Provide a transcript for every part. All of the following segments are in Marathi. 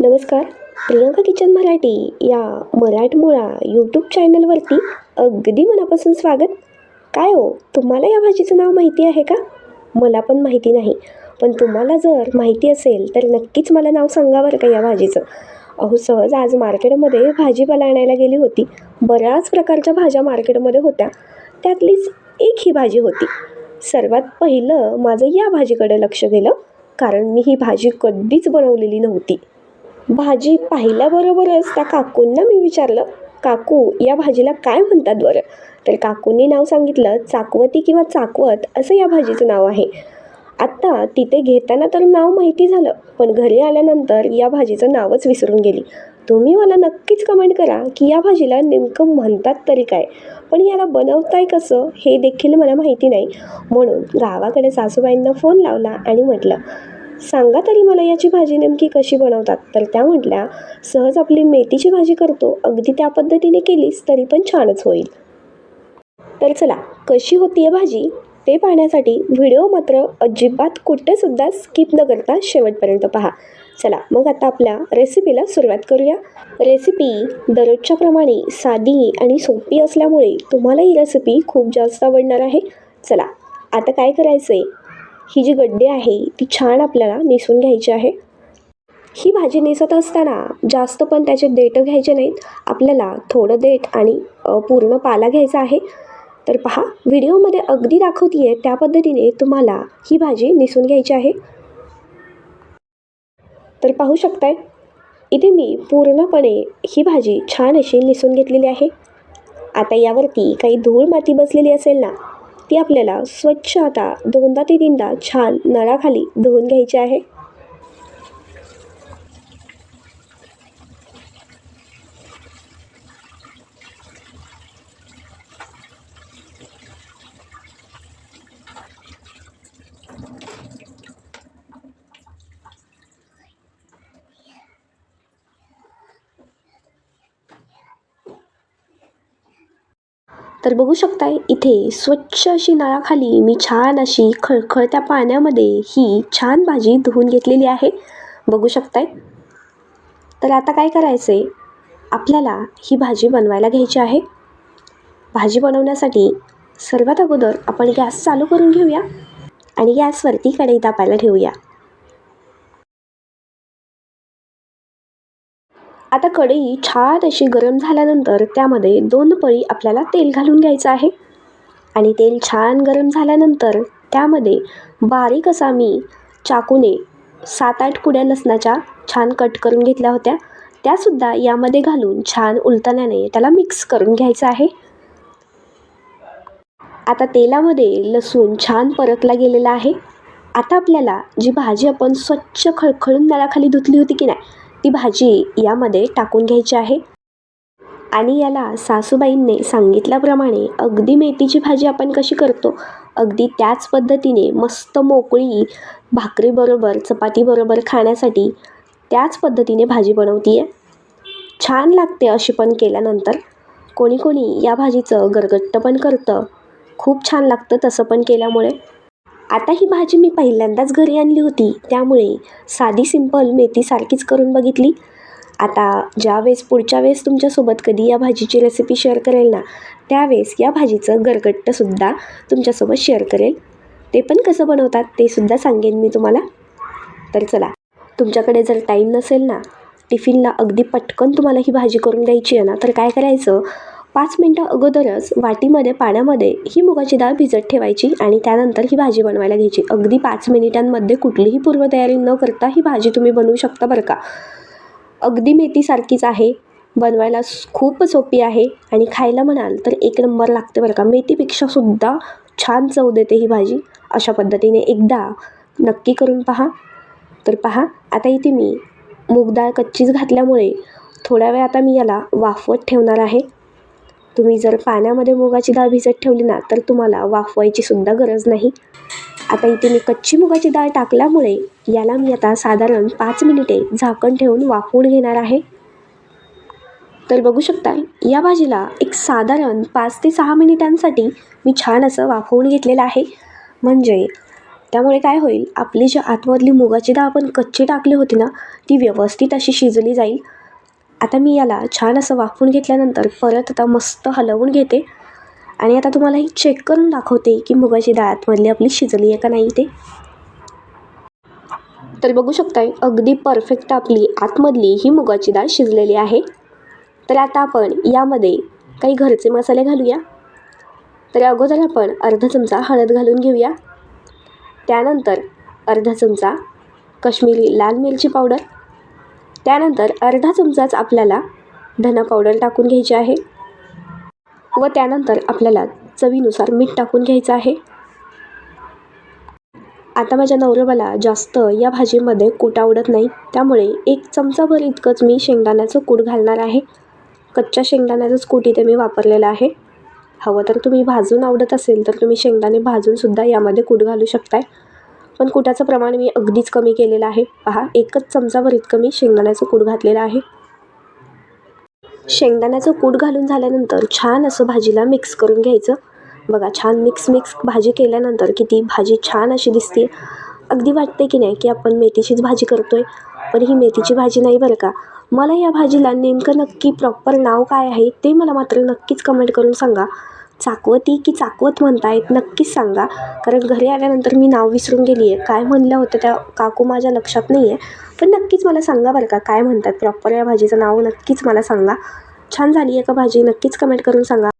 नमस्कार. प्रियंका किचन मराठी या मराठमोळा यूट्यूब चॅनलवरती अगदी मनापासून स्वागत. काय हो तुम्हाला या भाजीचं नाव माहिती आहे का? मला पण माहिती नाही. पण तुम्हाला जर माहिती असेल तर नक्कीच मला नाव सांगा बरं का या भाजीचं. अहो सहज आज मार्केटमध्ये भाजीपाला आणायला गेली होती. बऱ्याच प्रकारच्या भाज्या मार्केटमध्ये होत्या. त्यातलीच एक ही भाजी होती. सर्वात पहिलं माझं या भाजीकडे लक्ष गेलं. कारण मी ही भाजी कधीच बनवलेली नव्हती. भाजी पाहिल्याबरोबरच त्या काकूंना मी विचारलं काकू या भाजीला काय म्हणतात बरं? तर काकूंनी नाव सांगितलं चाकवती किंवा चाकवत असं या भाजीचं नाव आहे. आत्ता तिथे घेताना तर नाव माहिती झालं पण घरी आल्यानंतर या भाजीचं नावच विसरून गेली. तुम्ही मला नक्कीच कमेंट करा की या भाजीला नेमकं म्हणतात तरी काय? पण याला बनवताय कसं हे देखील मला माहिती नाही. म्हणून गावाकडे सासूबाईंना फोन लावला आणि म्हटलं सांगा तरी मला याची भाजी नेमकी कशी बनवतात. तर त्या म्हटल्या सहज आपली मेथीची भाजी करतो अगदी त्या पद्धतीने केलीस तरी पण छानच होईल. तर चला कशी होती आहे भाजी? ते पाहण्यासाठी व्हिडिओ मात्र अजिबात कुठेसुद्धा स्किप न करता शेवटपर्यंत पहा. चला मग आता आपल्या रेसिपीला सुरुवात करूया. रेसिपी दररोजच्या प्रमाणे साधी आणि सोपी असल्यामुळे तुम्हाला ही रेसिपी खूप जास्त आवडणार आहे. चला आता काय करायचं आहे ही जी गड्डे आहे ती छान आपल्याला नेसून घ्यायची आहे. ही भाजी नेसत असताना जास्त पण त्याचे देठं घ्यायचे नाहीत. आपल्याला थोडं देठ आणि पूर्ण पाला घ्यायचा आहे. तर पहा व्हिडिओमध्ये अगदी दाखवते आहे त्या पद्धतीने तुम्हाला ही भाजी निसून घ्यायची आहे. तर पाहू शकताय इथे मी पूर्णपणे ही भाजी छान अशी निसून घेतलेली आहे. आता यावरती काही धूळ माती बसलेली असेल ना ती आपल्याला स्वच्छ आता दोनदा ते तीनदा छान नळाखाली धुवून घ्यायची आहे. तर बघू शकताय इथे स्वच्छ अशी नळाखाली मी छान अशी खळखळत्या पाण्यामध्ये ही छान भाजी धुवून घेतलेली आहे. बघू शकताय. तर आता काय करायचं आहे आपल्याला ही भाजी बनवायला घ्यायची आहे. भाजी बनवण्यासाठी सर्वात अगोदर आपण गॅस चालू करून घेऊया आणि गॅसवरती कढई तापायला ठेवूया. आता कढई छान अशी गरम झाल्यानंतर त्यामध्ये दोन पळी आपल्याला तेल घालून घ्यायचं आहे. आणि तेल छान गरम झाल्यानंतर त्यामध्ये बारीक असा मी चाकूने सात आठ कुड्या लसणाच्या छान कट करून घेतल्या होत्या. त्यासुद्धा यामध्ये घालून छान उलटण्याने त्याला मिक्स करून घ्यायचं आहे. आता तेलामध्ये लसूण छान परतला गेलेला आहे. आता आपल्याला जी भाजी आपण स्वच्छ खळखळून नळाखाली धुतली होती की नाही ती भाजी यामध्ये टाकून घ्यायची आहे. आणि याला सासूबाईंनी सांगितल्याप्रमाणे अगदी मेथीची भाजी आपण कशी करतो? अगदी त्याच पद्धतीने मस्त मोकळी भाकरीबरोबर चपातीबरोबर खाण्यासाठी त्याच पद्धतीने भाजी बनवती आहे छान लागते अशी पण केल्यानंतर. कोणी कोणी या भाजीचं गरगट्ट पण करतं. खूप छान लागतं तसं पण केल्यामुळे. आता ही भाजी मी पहिल्यांदाच घरी आणली होती. त्यामुळे साधी सिंपल मेथीसारखीच करून बघितली. आता ज्यावेळेस पुढच्या वेळेस तुमच्यासोबत कधी या भाजीची रेसिपी शेअर करेल ना त्यावेळेस या भाजीचं गरगट्टसुद्धा तुमच्यासोबत शेअर करेल. ते पण कसं बनवतात ते सुद्धा सांगेन मी तुम्हाला. तर चला तुमच्याकडे जर टाईम नसेल ना टिफिनला अगदी पटकन तुम्हाला ही भाजी करून द्यायची आहे ना तर काय करायचं? पाच मिनटं अगोदरच वाटीमध्ये पाण्यामध्ये ही मुगाची डाळ भिजत ठेवायची आणि त्यानंतर ही भाजी बनवायला घ्यायची. अगदी पाच मिनिटांमध्ये कुठलीही पूर्वतयारी न करता ही भाजी तुम्ही बनवू शकता बरं का. अगदी मेथीसारखीच आहे. बनवायला खूप सोपी आहे आणि खायला म्हणाल तर एक नंबर लागते बरं का. मेथीपेक्षा सुद्धा छान चव देते ही भाजी. अशा पद्धतीने एकदा नक्की करून पहा. तर पहा आता इथे मी मूग डाळ कच्चीच घातल्यामुळे थोड्या वेळ आता मी याला वाफवत ठेवणार आहे. तुम्ही जर पाण्यामध्ये मुगाची डाळ भिजत ठेवली ना तर तुम्हाला वाफवायची सुद्धा गरज नाही. आता इथे मी कच्ची मुगाची डाळ टाकल्यामुळे याला मी आता साधारण पाच मिनिटे झाकण ठेवून वाफवून घेणार आहे. तर बघू शकता या भाजीला एक साधारण पाच ते सहा मिनिटांसाठी मी छान असं वाफवून घेतलेलं आहे. म्हणजे त्यामुळे काय होईल आपली जी आतमधली मुगाची डाळ आपण कच्ची टाकली होती ना ती व्यवस्थित अशी शिजली जाईल. आता मी याला छान असं वाफवून घेतल्यानंतर परत आता मस्त हलवून घेते. आणि आता तुम्हाला ही चेक करून दाखवते की मुगाची डाळ आतमधली आपली शिजली आहे का नाही ते. तर बघू शकताय अगदी परफेक्ट आपली आतमधली ही मुगाची डाळ शिजलेली आहे. तर आता आपण यामध्ये काही घरचे मसाले घालूया. तर अगोदर आपण अर्धा चमचा हळद घालून घेऊया. त्यानंतर अर्धा चमचा कश्मीरी लाल मिरची पावडर. त्यानंतर अर्धा चमचाच आपल्याला धना पावडर टाकून घ्यायची आहे व त्यानंतर आपल्याला चवीनुसार मीठ टाकून घ्यायचं आहे. आता माझ्या नवऱ्याला जास्त या भाजीमध्ये कूट आवडत नाही त्यामुळे एक चमचाभर इतकंच मी शेंगदाण्याचं कूट घालणार आहे. कच्च्या शेंगदाण्याचंच कूट इथे मी वापरलेलं आहे. हवं तर तुम्ही भाजून आवडत असेल तर तुम्ही शेंगदाणे भाजूनसुद्धा यामध्ये कूट घालू शकताय. पण कुटाचं प्रमाण मी अगदीच कमी केलेलं आहे. पहा एकच चमचावर इतकं मी शेंगदाण्याचं कूट घातलेलं आहे. शेंगदाण्याचं कूट घालून झाल्यानंतर छान असं भाजीला मिक्स करून घ्यायचं. बघा छान मिक्स मिक्स भाजी केल्यानंतर किती भाजी छान अशी दिसते अगदी वाटते की नाही की आपण मेथीचीच भाजी करतोय पण ही मेथीची भाजी नाही बरं का? मला या भाजीला नेमकं नक्की प्रॉपर नाव काय आहे ते मला मात्र नक्कीच कमेंट करून सांगा. चाकवती की चाकवत म्हणतायत नक्कीच सांगा. कारण घरी आल्यानंतर मी नाव विसरून गेली आहे काय म्हणलं होतं त्या काकू माझ्या लक्षात नाही आहे पण नक्कीच मला सांगा बरं का काय म्हणतात? प्रॉपर या भाजीचं नाव नक्कीच मला सांगा. छान झाली आहे का भाजी? नक्कीच कमेंट करून सांगा.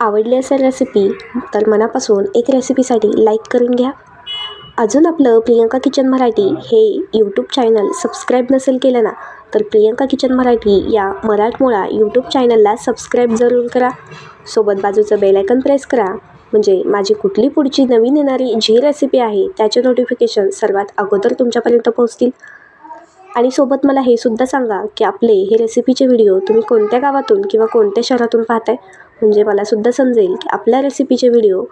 आवडली असेल रेसिपी तर मनापासून एक रेसिपीसाठी लाईक करून घ्या. अजून आपलं प्रियंका किचन मराठी हे यूट्यूब चॅनल सबस्क्राईब नसेल केलं ना तर प्रियंका किचन मराठी या मराठमोळा यूट्यूब चॅनलला सबस्क्राईब जरूर करा. सोबत बाजूचं बेलायकन प्रेस करा. म्हणजे माझी कुठली पुढची नवीन येणारी जी रेसिपी आहे त्याचे नोटिफिकेशन सर्वात अगोदर तुमच्यापर्यंत पोहोचतील. आणि सोबत मला हे सुद्धा सांगा की आपले हे रेसिपीचे व्हिडिओ तुम्ही कोणत्या गावातून किंवा कोणत्या शहरातून पाहताय? म्हणजे मलासुद्धा समजेल की आपल्या रेसिपीचे व्हिडिओ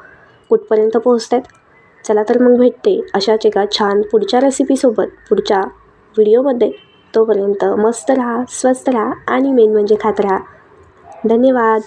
कुठपर्यंत पोहोचत आहेत चला तर मग भेटते. अशाच एका छान पुढच्या रेसिपीसोबत पुढच्या व्हिडिओमध्ये तोपर्यंत मस्त राहा स्वस्त राहा आणि मेन म्हणजे खात राहा. धन्यवाद.